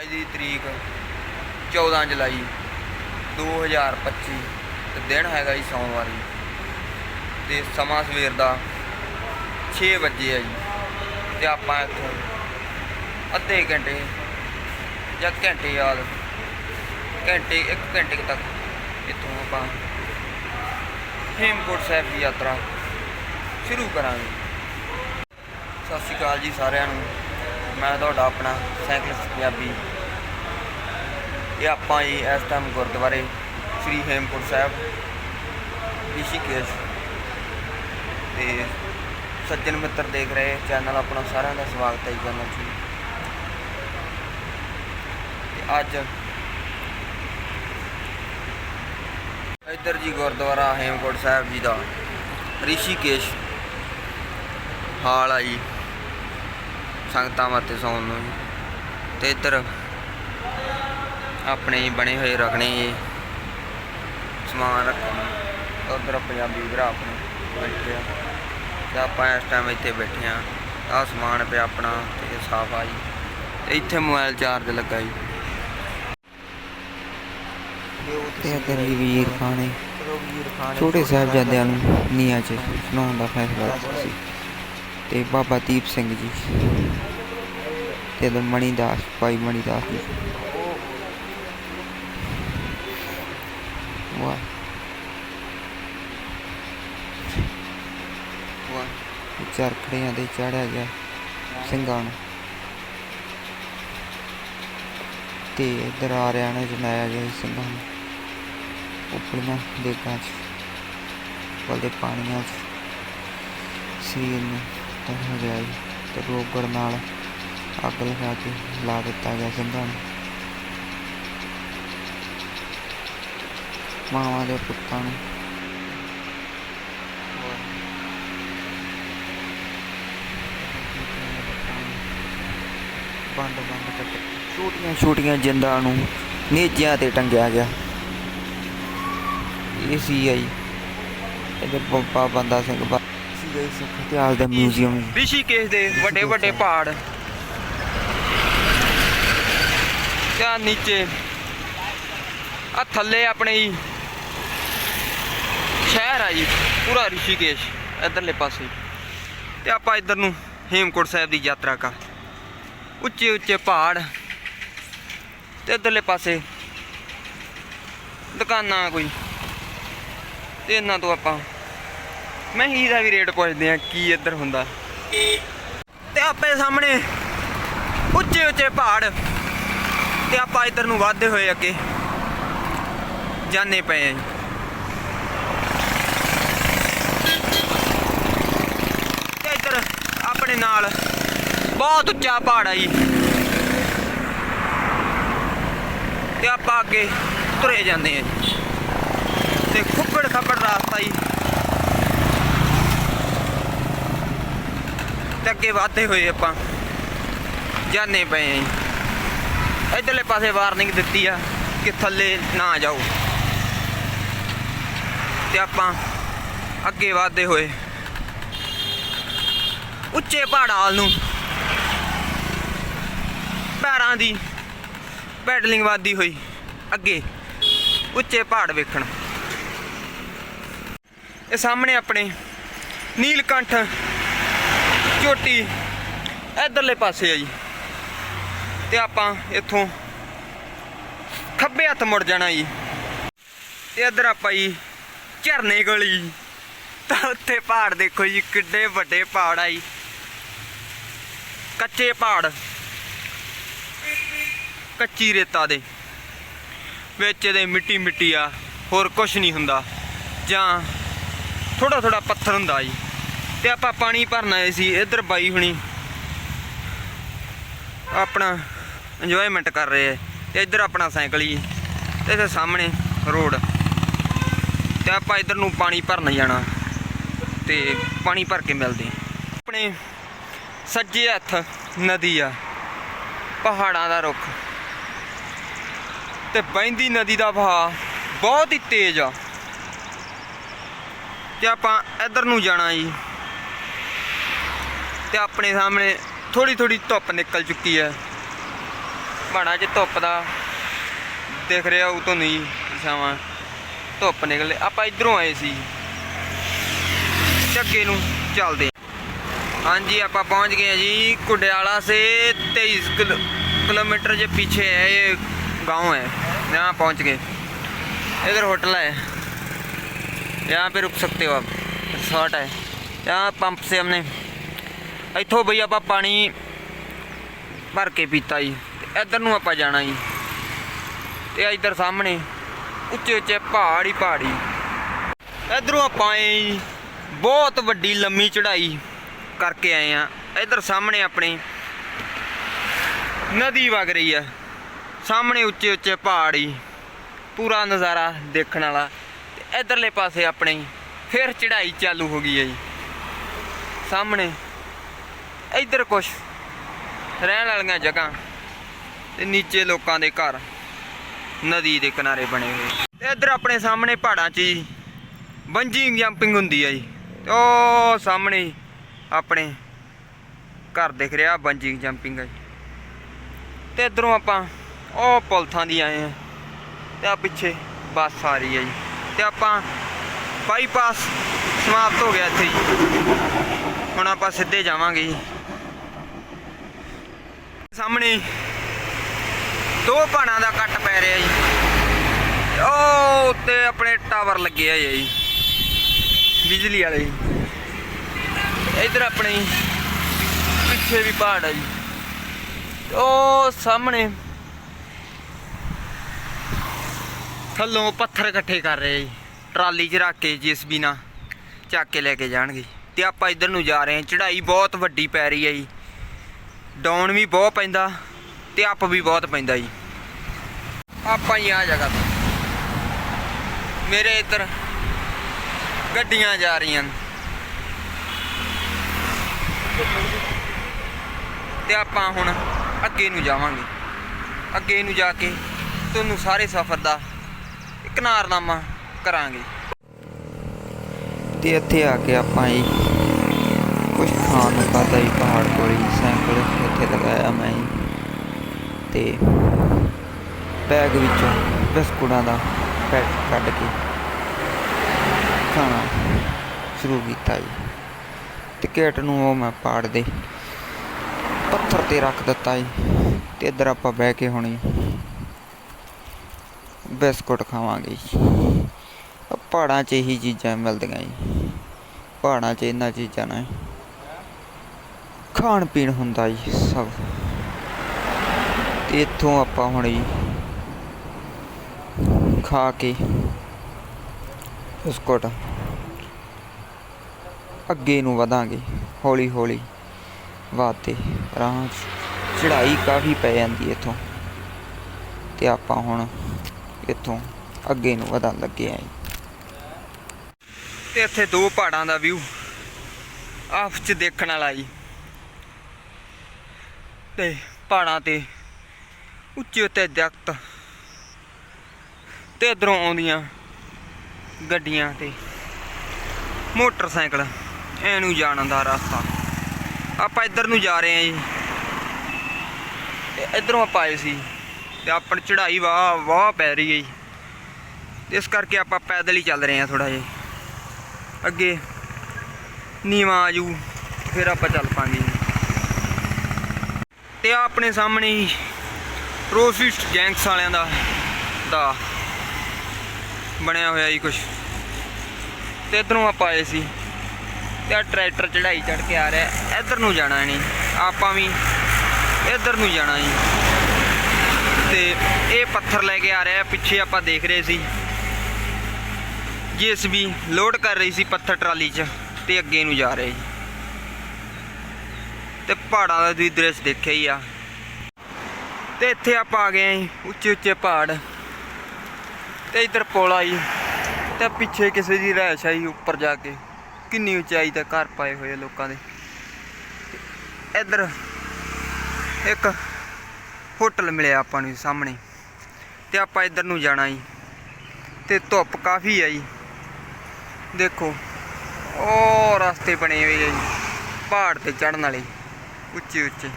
ਅੱਜ ਦੀ ਤਰੀਕ 14 ਜੁਲਾਈ 2025 ਤੇ ਦਿਨ ਹੈਗਾ ਜੀ ਸੋਮਵਾਰ ਜੀ। ਤੇ ਸਮਾਂ ਸਵੇਰ ਦਾ 6 ਵਜੇ ਹੈ ਜੀ। ਤੇ ਆਪਾਂ ਇੱਥੋਂ ਅੱਧੇ ਘੰਟੇ ਜਾਂ ਘੰਟੇ ਯਾਦ ਘੰਟੇ, ਇੱਕ ਘੰਟੇ ਤੱਕ ਇੱਥੋਂ ਆਪਾਂ ਹੇਮਕੋਟ ਸਾਹਿਬ ਦੀ ਯਾਤਰਾ ਸ਼ੁਰੂ ਕਰਾਂਗੇ। ਸਤਿ ਸ਼੍ਰੀ ਅਕਾਲ ਜੀ ਸਾਰਿਆਂ ਨੂੰ। ਮੈਂ ਤੁਹਾਡਾ ਆਪਣਾ ਸਾਈਕਲਿਸਟ ਪੰਜਾਬੀ। ਇਹ ਆਪਾਂ ਜੀ ਇਸ ਟਾਈਮ ਗੁਰਦੁਆਰੇ ਸ੍ਰੀ ਹੇਮਕੁੰਟ ਸਾਹਿਬ, ਰਿਸ਼ੀਕੇਸ਼। ਤੇ ਸੱਜਣ ਮਿੱਤਰ ਦੇਖ ਰਹੇ ਚੈਨਲ ਆਪਣਾ ਸਾਰਿਆਂ ਦਾ ਸਵਾਗਤ ਹੈ ਜੀ ਚੈਨਲ 'ਚ। ਤੇ ਅੱਜ ਇੱਧਰ ਜੀ ਗੁਰਦੁਆਰਾ ਹੇਮਕੁੰਟ ਸਾਹਿਬ ਜੀ ਦਾ ਰਿਸ਼ੀਕੇਸ਼ ਹਾਲ ਆ ਜੀ। ਸੰਗਤਾਂ ਵਾਸਤੇ ਸੌਣ ਨੂੰ। ਤੇ ਇੱਧਰ ਆਪਣੇ ਬਣੇ ਹੋਏ ਰੱਖਣੇ ਜੀ। ਸਮਾਨ ਰੱਖਣ। ਉਧਰ ਪੰਜਾਬੀ ਵੀਰਾ ਆਪਣੇ ਬੈਠੇ ਆ। ਤੇ ਆਪਾਂ ਇਸ ਟਾਈਮ ਇੱਥੇ ਬੈਠੇ ਆ। ਆਹ ਸਮਾਨ ਪਿਆ ਆਪਣਾ ਤੇ ਸਾਫ਼ ਆ ਜੀ। ਤੇ ਇੱਥੇ ਮੋਬਾਈਲ ਚਾਰਜ ਲੱਗਾ ਜੀ। ਤੇ ਵੀ ਵੀਰ ਖਾਣੇ। ਛੋਟੇ ਛੋਟੇ ਸਾਹਿਬਜ਼ਾਦਿਆਂ ਨੂੰ ਨੀਹਾਂ 'ਚ ਸੁਣਾਉਣ ਦਾ ਫੈਸਲਾ। ਸੀ ਤੇ ਬਾਬਾ ਦੀਪ ਸਿੰਘ ਜੀ। ਤੇ ਇੱਧਰ ਮਣੀਦਾਸ, ਭਾਈ ਮਣੀਦਾਸ ਜੀ। ਵਾਹ। ਚਰਖੜਿਆਂ ਦੇ ਚੜਿਆ ਗਿਆ ਸਿੰਘਾਂ ਨੂੰ। ਤੇ ਇੱਧਰ ਆ ਰਿਆ ਨੇ ਜਨਾਇਆ ਗਿਆ ਸਿੰਘਾਂ ਨੂੰ। ਉਪੜੀਆਂ ਦੇਗਾਂ 'ਚ ਬਲਦੇ ਪਾਣੀਆਂ 'ਚ, ਸਰੀਰ ਨੂੰ। ਤਹ ਗਿਆ ਜੀ ਨਾਲ ਅੱਗ ਲਗਾ ਕੇ ਲਾ ਦਿੱਤਾ ਗਿਆ ਸਿੰਘਾਂ ਨੂੰ ਮਾਵਾਂ ਦੇ ਪੁੱਤਾਂ ਨੂੰ। ਬੰਦ ਬੰਦ ਕੱਟ ਛੋਟੀਆਂ ਛੋਟੀਆਂ ਜਿੰਦਾਂ ਨੂੰ ਨੇਜਿਆਂ ਤੇ ਟੰਗਿਆ ਗਿਆ। ਇਹ ਸੀ ਆਈ ਇਹਦੇ ਪੰਪਾ ਬੰਦਾ ਸਿੰਘ ਬਾ ਸੀ ਇਤਿਹਾਸ ਦਾ ਮਿਊਜ਼ੀਅਮ ਰਿਸ਼ੀਕੇਸ਼ ਦੇ ਵੱਡੇ ਵੱਡੇ ਪਹਾੜ। ਤੇ ਆਹ ਨੀਚੇ। ਆ ਥੱਲੇ ਆਪਣੇ ਜੀ ਸ਼ਹਿਰ ਆ ਜੀ, ਪੂਰਾ ਰਿਸ਼ੀਕੇਸ਼, ਇਧਰਲੇ ਪਾਸੇ। ਤੇ ਆਪਾਂ ਇਧਰ ਨੂੰ ਹੇਮਕੋਟ ਸਾਹਿਬ ਦੀ ਯਾਤਰਾ ਕਰ। ਉੱਚੇ ਉੱਚੇ ਪਹਾੜ। ਤੇ ਇਧਰਲੇ ਪਾਸੇ ਦੁਕਾਨਾਂ ਕੋਈ। ਤੇ ਇਹਨਾਂ ਤੋਂ ਆਪਾਂ ਮੈਂ ਹੀ ਦਾ ਵੀ ਰੇਟ ਪੁੱਛਦੇ ਆ ਕੀ ਇੱਧਰ ਹੁੰਦਾ ਤੇ ਆਪੇ ਸਾਹਮਣੇ ਉੱਚੇ ਉੱਚੇ ਪਹਾੜ ਤੇ ਆਪਾਂ ਇੱਧਰ ਨੂੰ ਵਧਦੇ ਹੋਏ ਅੱਗੇ ਜਾਣੇ ਪਏ ਆ ਜੀ। ਤੇ ਇੱਧਰ ਆਪਣੇ ਨਾਲ ਬਹੁਤ ਉੱਚਾ ਪਹਾੜ ਆ ਜੀ ਤੇ ਆਪਾਂ ਅੱਗੇ ਤੁਰੇ ਜਾਂਦੇ ਆ ਜੀ। ਤੇ ਖੁੱਬੜ ਖੱਬੜ ਰਾਸਤਾ ਜੀ ਤੇ ਅੱਗੇ ਵਧਦੇ ਹੋਏ ਆਪਾਂ। ਜਾਣੇ ਪਏ ਆਂ ਜੀ। ਇਧਰਲੇ ਪਾਸੇ ਵਾਰਨਿੰਗ ਦਿੱਤੀ ਆ ਕਿ ਥੱਲੇ ਨਾ ਜਾਓ। ਤੇ ਆਪਾਂ ਅੱਗੇ ਵਧਦੇ ਹੋਏ। ਉੱਚੇ ਪਹਾੜਾਂ ਵੱਲ ਨੂੰ। ਪੈਰਾਂ ਦੀ ਪੈਡਲਿੰਗ ਵੱਧਦੀ ਹੋਈ। ਅੱਗੇ ਉੱਚੇ ਪਹਾੜ ਵੇਖਣ। ਇਹ ਸਾਹਮਣੇ ਆਪਣੇ ਨੀਲਕੰਠ ਚੋਟੀ ਇਧਰਲੇ ਪਾਸੇ ਆ ਜੀ। ਤੇ ਆਪਾਂ ਇੱਥੋਂ ਖੱਬੇ ਹੱਥ ਮੁੜ ਜਾਣਾ ਜੀ। ਤੇ ਇੱਧਰ ਆਪਾਂ ਜੀ ਝਰਨੇ ਗਲੀ ਤਾਂ ਉੱਥੇ ਪਹਾੜ ਦੇਖੋ ਜੀ, ਕਿੱਡੇ ਵੱਡੇ ਪਹਾੜ ਆ ਜੀ। ਕੱਚੇ ਪਹਾੜ। ਕੱਚੀ ਰੇਤਾ ਦੇ। ਵਿੱਚ ਇਹਦੇ ਮਿੱਟੀ ਮਿੱਟੀ ਆ, ਹੋਰ ਕੁਝ ਨਹੀਂ ਹੁੰਦਾ। ਜਾਂ ਥੋੜਾ ਥੋੜਾ ਪੱਥਰ ਹੁੰਦਾ ਜੀ। ਤੇ ਆਪਾਂ ਪਾਣੀ ਭਰਨ ਆਏ ਸੀ, ਇੱਧਰ ਬਾਈ ਹੁਣੀ ਆਪਣਾ ਇੰਜੋਇਮੈਂਟ ਕਰ ਰਹੇ ਐ ਤੇ ਇੱਧਰ ਆਪਣਾ ਸਾਈਕਲ ਜੀ, ਤੇ ਇੱਥੇ ਸਾਹਮਣੇ ਰੋਡ। ਤੇ ਆਪਾਂ ਇੱਧਰ ਨੂੰ ਪਾਣੀ ਭਰਨ ਜਾਣਾ, ਤੇ ਪਾਣੀ ਭਰ ਕੇ ਮਿਲਦੇ ਆਪਣੇ ਸੱਜੇ ਹੱਥ ਨਦੀ ਆ, ਪਹਾੜਾਂ ਦਾ ਰੁੱਖ। ਤੇ ਬਹਿੰਦੀ ਨਦੀ ਦਾ ਵਹਾਅ ਬਹੁਤ ਹੀ ਤੇਜ਼ ਆ। ਤੇ ਆਪਾਂ ਇੱਧਰ ਨੂੰ ਜਾਣਾ ਜੀ। ਤੇ ਆਪਣੇ ਸਾਹਮਣੇ ਥੋੜੀ ਥੋੜੀ ਧੁੱਪ ਨਿਕਲ ਚੁੱਕੀ ਹੈ ਪਹਾੜਾਂ 'ਚ ਧੁੱਪ ਦਾ ਦਿਖ ਰਿਹਾ ਉਹ ਤੋਂ ਨਹੀਂ ਛਾਵਾਂ ਧੁੱਪ ਨਿਕਲੇ ਆਪਾਂ ਇਧਰੋਂ ਆਏ ਸੀ ਤੇ ਅੱਗੇ ਨੂੰ ਚੱਲਦੇ ਹਾਂ। ਹਾਂਜੀ ਆਪਾਂ पहुंच गए हैं जी कुडियाला से तेईस किलोमीटर जो पीछे है ये गांव है यहाँ पहुंच गए इधर होटल है यहाँ पे रुक सकते हो आप रिसोर्ट है यहाँ पंप से हमने ਇੱਥੋਂ ਬਈ ਆਪਾਂ ਪਾਣੀ ਭਰ ਕੇ ਪੀਤਾ ਜੀ। ਤੇ ਇੱਧਰ ਨੂੰ ਆਪਾਂ ਜਾਣਾ ਜੀ। ਤੇ ਇੱਧਰ ਸਾਹਮਣੇ, ਉੱਚੇ ਉੱਚੇ ਪਹਾੜ ਹੀ ਪਹਾੜੀ ਇੱਧਰੋਂ ਆਪਾਂ ਆਏ ਬਹੁਤ ਵੱਡੀ ਲੰਮੀ ਚੜ੍ਹਾਈ ਕਰਕੇ ਆਏ ਆ ਇੱਧਰ ਸਾਹਮਣੇ ਆਪਣੇ ਨਦੀ ਵਗ ਰਹੀ ਆ। ਸਾਹਮਣੇ ਉੱਚੇ ਉੱਚੇ ਪਹਾੜ ਹੀ ਪੂਰਾ ਨਜ਼ਾਰਾ ਦੇਖਣ ਵਾਲਾ। ਤੇ ਇੱਧਰਲੇ ਪਾਸੇ ਆਪਣੇ ਫਿਰ ਚੜ੍ਹਾਈ ਚਾਲੂ ਹੋ ਗਈ ਹੈ ਜੀ। ਸਾਹਮਣੇ ਇੱਧਰ ਕੁਛ ਰਹਿਣ ਵਾਲੀਆਂ ਜਗ੍ਹਾ ਤੇ ਨੀਚੇ ਲੋਕਾਂ ਦੇ ਘਰ, ਨਦੀ ਦੇ ਕਿਨਾਰੇ ਬਣੇ ਹੋਏ। ਤੇ ਇੱਧਰ ਆਪਣੇ ਸਾਹਮਣੇ ਪਹਾੜਾਂ 'ਚ ਜੀ, ਬੰਜਿੰਗ ਜੰਪਿੰਗ ਹੁੰਦੀ ਹੈ ਜੀ। ਤੇ ਉਹ ਸਾਹਮਣੇ ਆਪਣੇ ਘਰ ਦਿਖ ਰਿਹਾ ਬੰਜਿੰਗ ਜੰਪਿੰਗ ਹੈ ਜੀ। ਤੇ ਇਧਰੋਂ ਆਪਾਂ ਉਹ ਪੁਲਥਾਂ ਦੀ ਆਏ ਆ। ਤੇ ਆ ਪਿੱਛੇ ਬੱਸ ਆ ਰਹੀ ਹੈ ਜੀ। ਤੇ ਆਪਾਂ ਬਾਈਪਾਸ ਸਮਾਪਤ ਹੋ ਗਿਆ ਇੱਥੇ ਜੀ। ਹੁਣ ਆਪਾਂ ਸਿੱਧੇ ਜਾਵਾਂਗੇ ਜੀ। ਸਾਹਮਣੇ ਦੋ ਪਹਾੜਾਂ ਦਾ ਕੱਟ ਪੈ ਰਿਹਾ ਜੀ। ਉਹ ਉੱਤੇ ਆਪਣੇ ਟਾਵਰ ਲੱਗੇ ਆ ਜੀ। ਬਿਜਲੀ ਵਾਲੇ ਜੀ। ਇਧਰ ਆਪਣੇ ਪਿੱਛੇ ਵੀ ਪਹਾੜ ਆ ਜੀ। ਉਹ ਸਾਹਮਣੇ ਥੱਲੋਂ ਪੱਥਰ ਇਕੱਠੇ ਕਰ ਰਹੇ ਜੀ। ਟਰਾਲੀ 'ਚ ਰੱਖ ਕੇ ਜੀਸੀਬੀ ਨਾਲ ਚੱਕ ਕੇ ਲੈ ਕੇ ਜਾਣਗੇ। ਤੇ ਆਪਾਂ ਇਧਰ ਨੂੰ ਜਾ ਰਹੇ ਹਾਂ। ਚੜ੍ਹਾਈ ਬਹੁਤ ਵੱਡੀ ਪੈ ਰਹੀ ਹੈ ਜੀ। ਡਾਊਨ ਵੀ ਬਹੁਤ ਪੈਂਦਾ ਤੇ ਅਪ ਵੀ ਬਹੁਤ ਪੈਂਦਾ ਜੀ। ਆਪਾਂ ਹੀ ਆ ਜਗ੍ਹਾ ਤੋਂ। ਮੇਰੇ ਇੱਧਰ ਗੱਡੀਆਂ ਜਾ ਰਹੀਆਂ ਨੇ। ਤੇ ਆਪਾਂ ਹੁਣ ਅੱਗੇ ਨੂੰ ਜਾਵਾਂਗੇ। ਅੱਗੇ ਨੂੰ ਜਾ ਕੇ ਤੁਹਾਨੂੰ ਸਾਰੇ ਸਫ਼ਰ ਦਾ ਕਿਨਾਰਨਾਮਾ ਕਰਾਂਗੇ। ਤੇ ਇੱਥੇ ਆ ਕੇ ਆਪਾਂ ਹੀ ਕੁਝ ਖਾਣ ਨੂੰ ਖਾਧਾ ਹੀ ਪਹਾੜ ਕੋਲ ਹੀ ਸਾਈਕਲ ਇੱਥੇ ਲਗਾਇਆ ਮੈਂ ਤੇ ਬੈਗ ਵਿੱਚੋਂ ਬਿਸਕੁਟਾਂ ਦਾ ਪੈਕ ਕੱਢ ਕੇ ਖਾਣਾ ਸ਼ੁਰੂ ਕੀਤਾ ਜੀ। ਟਿਕਟ ਨੂੰ ਉਹ ਮੈਂ ਪਾੜ ਦੇ ਪੱਥਰ ਤੇ ਰੱਖ ਦਿੱਤਾ ਜੀ। ਤੇ ਇੱਧਰ ਆਪਾਂ ਬਹਿ ਕੇ ਹੁਣੀ ਬਿਸਕੁਟ ਖਾਵਾਂਗੇ ਜੀ। ਪਹਾੜਾਂ 'ਚ ਇਹੀ ਚੀਜ਼ਾਂ ਮਿਲਦੀਆਂ ਜੀ। ਪਹਾੜਾਂ 'ਚ ਇਹਨਾਂ ਚੀਜ਼ਾਂ ਨੇ ਖਾਣ ਪੀਣ ਹੁੰਦਾ ਜੀ ਸਭ। ਤੇ ਇੱਥੋਂ ਆਪਾਂ ਹੁਣ ਜੀ ਖਾ ਕੇ ਬਿਸਕੁਟ ਅੱਗੇ ਨੂੰ ਵਧਾਂਗੇ ਹੌਲੀ ਹੌਲੀ ਵਾਤੇ ਰਾਹ। 'ਚ ਚੜ੍ਹਾਈ ਕਾਫੀ ਪੈ ਜਾਂਦੀ ਇੱਥੋਂ। ਤੇ ਆਪਾਂ ਹੁਣ ਇੱਥੋਂ ਅੱਗੇ ਨੂੰ ਵਧਣ ਲੱਗੇ ਆਂ ਜੀ। ਤੇ ਇੱਥੇ ਦੋ ਪਹਾੜਾਂ ਦਾ ਵਿਊ ਆਪ ਚ ਦੇਖਣ ਵਾਲਾ ਜੀ। ਤੇ ਪਹਾੜਾਂ ਤੇ, ਉੱਚੇ ਉੱਤੇ ਦਰਖਤ ਤੇ ਇਧਰੋਂ ਆਉਂਦੀਆਂ ਗੱਡੀਆਂ ਤੇ ਮੋਟਰਸਾਈਕਲ। ਐਨੂੰ ਜਾਣ ਦਾ ਰਸਤਾ। ਆਪਾਂ ਇੱਧਰ ਨੂੰ ਜਾ ਰਹੇ ਹਾਂ ਜੀ। ਤੇ ਇਧਰੋਂ ਆਪਾਂ ਆਏ ਸੀ। ਤੇ ਆਪਣ ਚੜ੍ਹਾਈ ਵਾਹ ਵਾਹ ਪੈ ਰਹੀ ਹੈ ਜੀ। ਇਸ ਕਰਕੇ ਆਪਾਂ ਪੈਦਲ ਹੀ ਚੱਲ ਰਹੇ ਹਾਂ ਥੋੜਾ ਜਿਹਾ। ਅੱਗੇ ਨੀਵਾਂ ਆਜੂ ਫਿਰ ਆਪਾਂ ਚੱਲ ਪਾਂਗੇ ਤੇ ਆ ਆਪਣੇ ਸਾਹਮਣੇ ਹੀ ਰੋਸਿਸਟ ਗੈਂਗਸ ਵਾਲਿਆਂ ਦਾ ਦਾ ਬਣਿਆ ਹੋਇਆ ਜੀ ਕੁਛ। ਤੇ ਇਧਰੋਂ ਆਪਾਂ ਆਏ ਸੀ ਤੇ ਆ ਟਰੈਕਟਰ ਚੜਾਈ ਚੜ ਕੇ ਆ ਰਿਹਾ ਇੱਧਰ ਨੂੰ ਜਾਣਾ ਨਹੀਂ ਆਪਾਂ ਵੀ ਇੱਧਰ ਨੂੰ ਜਾਣਾ ਜੀ। ਤੇ ਇਹ ਪੱਥਰ ਲੈ ਕੇ ਆ ਰਿਹਾ ਪਿੱਛੇ ਆਪਾਂ ਦੇਖ ਰਹੇ ਸੀ। ਜੀਐਸਬੀ ਲੋਡ ਕਰ ਰਹੀ ਸੀ ਪੱਥਰ ਟਰਾਲੀ 'ਚ ਤੇ ਅੱਗੇ ਨੂੰ ਜਾ ਰਹੇ ਜੀ। ਪਹਾੜਾਂ ਦਾ ਤੁਸੀਂ ਦ੍ਰਿਸ਼ ਦੇਖਿਆ ਹੀ ਆ। ਤੇ ਇੱਥੇ ਆਪਾਂ ਆ ਗਏ ਆਂ ਜੀ, ਉੱਚੇ ਉੱਚੇ ਪਹਾੜ। ਤੇ ਇੱਧਰ ਪੁਲ ਆਈ ਜੀ ਤੇ ਪਿੱਛੇ ਕਿਸੇ ਦੀ ਰਹਿਸ਼ ਆਈ ਉੱਪਰ ਜਾ ਕੇ। ਕਿੰਨੀ ਉਚਾਈ ਤੇ ਘਰ ਪਾਏ ਹੋਏ ਆ ਲੋਕਾਂ ਦੇ। ਇੱਧਰ ਇੱਕ ਹੋਟਲ ਮਿਲਿਆ ਆਪਾਂ ਨੂੰ ਸਾਹਮਣੇ। ਤੇ ਆਪਾਂ ਇੱਧਰ ਨੂੰ ਜਾਣਾ ਜੀ। ਤੇ ਧੁੱਪ ਕਾਫੀ ਆਈ ਦੇਖੋ ਉਹ ਰਸਤੇ ਬਣੇ ਹੋਏ ਆ ਜੀ ਪਹਾੜ ਤੇ ਚੜਨ ਵਾਲੇ। ਉੱਚੇ ਉੱਚੇ